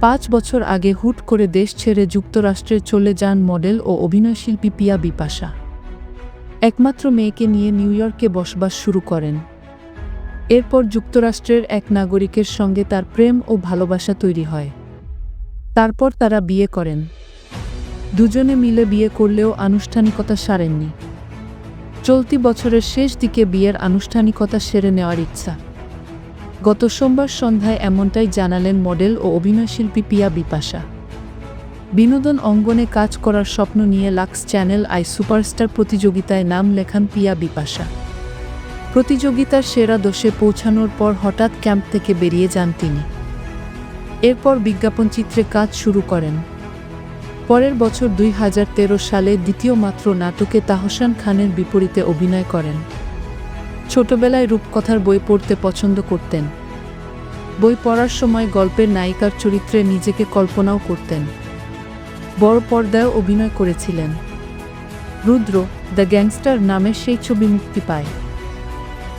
পাঁচ বছর আগে হুট করে দেশ ছেড়ে যুক্তরাষ্ট্রে চলে যান মডেল ও অভিনয়শিল্পী পিয়া বিপাশা। একমাত্র মেয়েকে নিয়ে নিউ ইয়র্কে বসবাস শুরু করেন। এরপর যুক্তরাষ্ট্রের এক নাগরিকের সঙ্গে তার প্রেম ও ভালোবাসা তৈরি হয়। তারপর তারা বিয়ে করেন। দুজনে মিলে বিয়ে করলেও আনুষ্ঠানিকতা সারেননি। চলতি বছরের শেষ দিকে বিয়ের আনুষ্ঠানিকতা সেরে নেওয়ার ইচ্ছা। গত সোমবার সন্ধ্যায় এমনটাই জানালেন মডেল ও অভিনয়শিল্পী পিয়া বিপাশা। বিনোদন অঙ্গনে কাজ করার স্বপ্ন নিয়ে লাক্স চ্যানেল আই সুপারস্টার প্রতিযোগিতায় নাম লেখান পিয়া বিপাশা। প্রতিযোগিতার সেরা দোষে পৌঁছানোর পর হঠাৎ ক্যাম্প থেকে বেরিয়ে যান তিনি। এরপর বিজ্ঞাপন চিত্রে কাজ শুরু করেন। পরের বছর দুই হাজার তেরো সালে দ্বিতীয় মাত্র নাটকে তাহসান খানের বিপরীতে অভিনয় করেন। ছোটবেলায় রূপকথার বই পড়তে পছন্দ করতেন। বই পড়ার সময় গল্পের নায়িকার চরিত্রে নিজেকে কল্পনাও করতেন। বড় পর্দায়ও অভিনয় করেছিলেন। রুদ্র, দ্য গ্যাংস্টার নামে সেই ছবি মুক্তি পায়।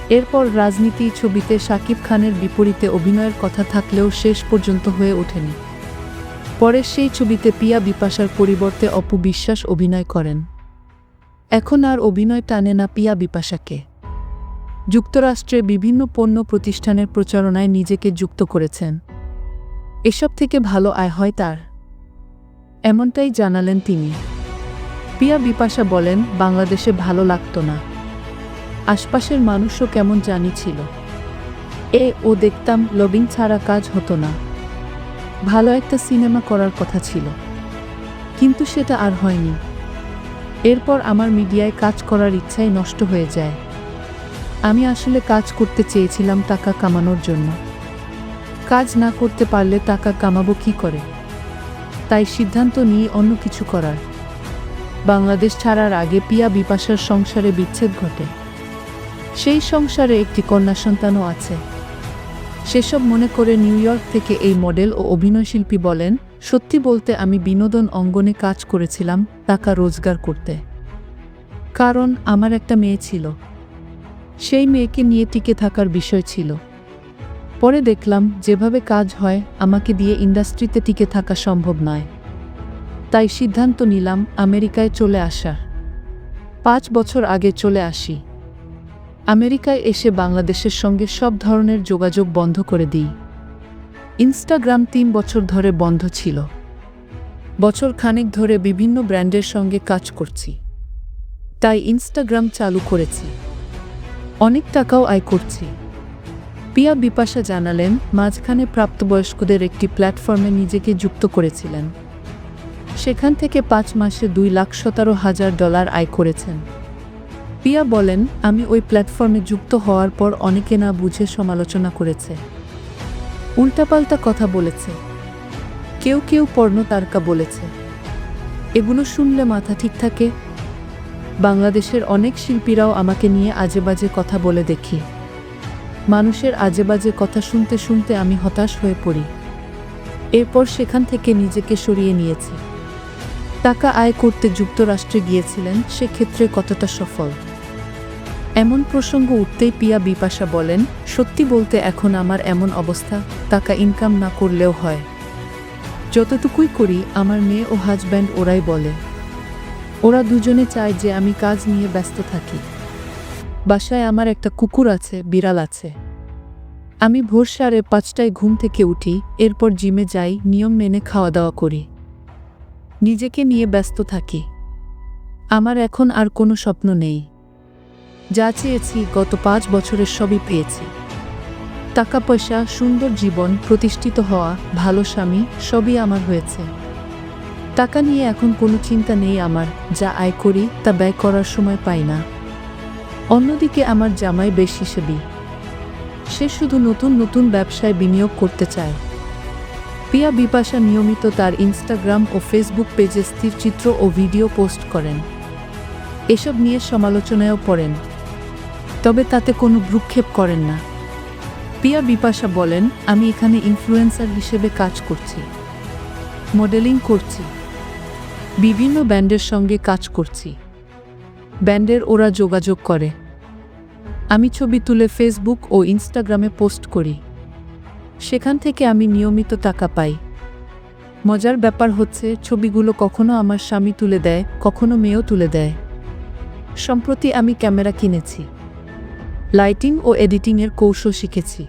এরপর রাজনীতি ছবিতে শাকিব খানের বিপরীতে অভিনয়ের কথা থাকলেও শেষ পর্যন্ত হয়ে ওঠেনি। পরে সেই ছবিতে পিয়া বিপাশার পরিবর্তে অপু বিশ্বাস অভিনয় করেন। এখন আর অভিনয় টানে না পিয়া বিপাশাকে। যুক্তরাষ্ট্রে বিভিন্ন পণ্য প্রতিষ্ঠানের প্রচারণায় নিজেকে যুক্ত করেছেন। এসব থেকে ভালো আয় হয় তার। এমনটাই জানালেন তিনি। পিয়া বিপাশা বলেন, বাংলাদেশে ভালো লাগতো না। আশপাশের মানুষও কেমন জানি ছিল। এ ও দেখতাম লবিং ছাড়া কাজ হতো না। ভালো একটা সিনেমা করার কথা ছিল। কিন্তু সেটা আর হয়নি। এরপর আমার মিডিয়ায় কাজ করার ইচ্ছাই নষ্ট হয়ে যায়। আমি আসলে কাজ করতে চেয়েছিলাম টাকা কামানোর জন্য। কাজ না করতে পারলে টাকা কামাবো কি করে? তাই সিদ্ধান্ত নিয়ে অন্য কিছু করার। বাংলাদেশ ছাড়ার আগে পিয়া বিপাশার সংসারে বিচ্ছেদ ঘটে। সেই সংসারে একটি কন্যা সন্তানও আছে। সেসব মনে করে নিউ ইয়র্ক থেকে এই মডেল ও অভিনয়শিল্পী বলেন, সত্যি বলতে আমি বিনোদন অঙ্গনে কাজ করেছিলাম টাকা রোজগার করতে। কারণ আমার একটা মেয়ে ছিল। সেই মেয়েকে নিয়ে টিকে থাকার বিষয় ছিল। পরে দেখলাম, যেভাবে কাজ হয়, আমাকে দিয়ে ইন্ডাস্ট্রিতে টিকে থাকা সম্ভব নয়। তাই সিদ্ধান্ত নিলাম, আমেরিকায় চলে আসা পাঁচ বছর আগে চলে আসি। আমেরিকায় এসে বাংলাদেশের সঙ্গে সব ধরনের যোগাযোগ বন্ধ করে দিই। ইনস্টাগ্রাম তিন বছর ধরে বন্ধ ছিল। বছর খানেক ধরে বিভিন্ন ব্র্যান্ডের সঙ্গে কাজ করছি। তাই ইনস্টাগ্রাম চালু করেছি। অনেক টাকাও আয় করছি। পিয়া বিপাশা জানালেন, মাঝখানে প্রাপ্তবয়স্কদের একটি প্ল্যাটফর্মে নিজেকে যুক্ত করেছিলেন। সেখান থেকে পাঁচ মাসে দুই লাখ সতেরো হাজার ডলার আয় করেছেন। পিয়া বলেন, আমি ওই প্ল্যাটফর্মে যুক্ত হওয়ার পর অনেকে না বুঝে সমালোচনা করেছে। উল্টাপাল্টা কথা বলেছে। কেউ কেউ পর্ণ তারকা বলেছে। এগুলো শুনলে মাথা ঠিক থাকে বাংলাদেশের অনেক শিল্পীরাও আমাকে নিয়ে আজেবাজে কথা বলে দেখি। মানুষের আজেবাজে কথা শুনতে শুনতে আমি হতাশ হয়ে পড়ি। এরপর সেখান থেকে নিজেকে সরিয়ে নিয়েছি। টাকা আয় করতে যুক্তরাষ্ট্রে গিয়েছিলেন, সেক্ষেত্রে কতটা সফল? এমন প্রসঙ্গ উঠতেই পিয়া বিপাশা বলেন, সত্যি বলতে এখন আমার এমন অবস্থা, টাকা ইনকাম না করলেও হয়। যতটুকুই করি, আমার মেয়ে ও হাজব্যান্ড ওরাই বলে। ওরা দুজনে চায় যে আমি কাজ নিয়ে ব্যস্ত থাকি। বাসায় আমার একটা কুকুর আছে, বিড়াল আছে। আমি ভোর সাড়ে পাঁচটায় ঘুম থেকে উঠি, এরপর জিমে যাই, নিয়ম মেনে খাওয়া দাওয়া করি। নিজেকে নিয়ে ব্যস্ত থাকি। আমার এখন আর কোনো স্বপ্ন নেই। যা চেয়েছি গত পাঁচ বছরের সবই পেয়েছি। টাকা পয়সা সুন্দর জীবন, প্রতিষ্ঠিত হওয়া, ভালো স্বামী, সবই আমার হয়েছে। টাকা নিয়ে এখন কোনো চিন্তা নেই আমার, যা আয় করি তা ব্যয় করার সময় পাই না। অন্যদিকে আমার জামাই বেশ হিসেবি। সে শুধু নতুন নতুন ব্যবসায় বিনিয়োগ করতে চায়। পিয়া বিপাশা নিয়মিত তার ইনস্টাগ্রাম ও ফেসবুক পেজে স্থির চিত্র ও ভিডিও পোস্ট করেন। এসব নিয়ে সমালোচনায়ও পড়েন। তবে তাতে কোনো ভ্রুক্ষেপ করেন না। পিয়া বিপাশা বলেন, আমি এখানে ইনফ্লুয়েন্সার হিসেবে কাজ করছি। মডেলিং করছি। বিভিন্ন ব্যান্ডের সঙ্গে কাজ করছি। ব্যান্ডের ওরা যোগাযোগ করে। আমি ছবি তুলে ফেসবুক ও ইনস্টাগ্রামে পোস্ট করি। সেখান থেকে আমি নিয়মিত টাকা পাই। মজার ব্যাপার হচ্ছে, ছবিগুলো কখনো আমার স্বামী তুলে দেয়, কখনো মেয়েও তুলে দেয়। সম্প্রতি আমি ক্যামেরা কিনেছি। লাইটিং ও এডিটিংয়ের কৌশল শিখেছি।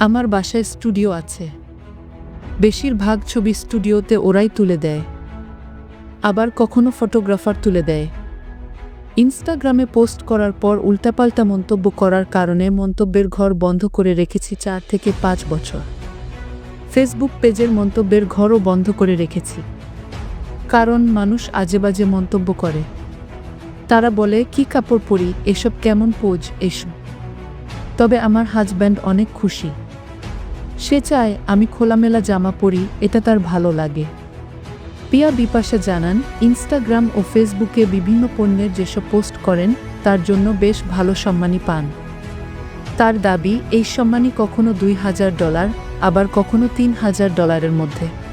আমার বাসায় স্টুডিও আছে। বেশিরভাগ ছবি স্টুডিওতে ওরাই তুলে দেয়। আবার কখনো ফটোগ্রাফার তুলে দেয়। ইনস্টাগ্রামে পোস্ট করার পর উল্টাপাল্টা মন্তব্য করার কারণে মন্তব্যের ঘর বন্ধ করে রেখেছি চার থেকে পাঁচ বছর। ফেসবুক পেজের মন্তব্যের ঘরও বন্ধ করে রেখেছি। কারণ মানুষ আজেবাজে মন্তব্য করে। তারা বলে, কি কাপড় পরি, এসব কেমন পোজ, এসব? তবে আমার হাজব্যান্ড অনেক খুশি। সে চায়, আমি খোলামেলা জামা পরি, এটা তার ভালো লাগে। পিয়া বিপাশা জানান, ইনস্টাগ্রাম ও ফেসবুকে বিভিন্ন পণ্যের যেসব পোস্ট করেন, তার জন্য বেশ ভালো সম্মানী পান। তার দাবি, এই সম্মানী কখনো দুই হাজার ডলার, আবার কখনো তিন হাজার ডলারের মধ্যে।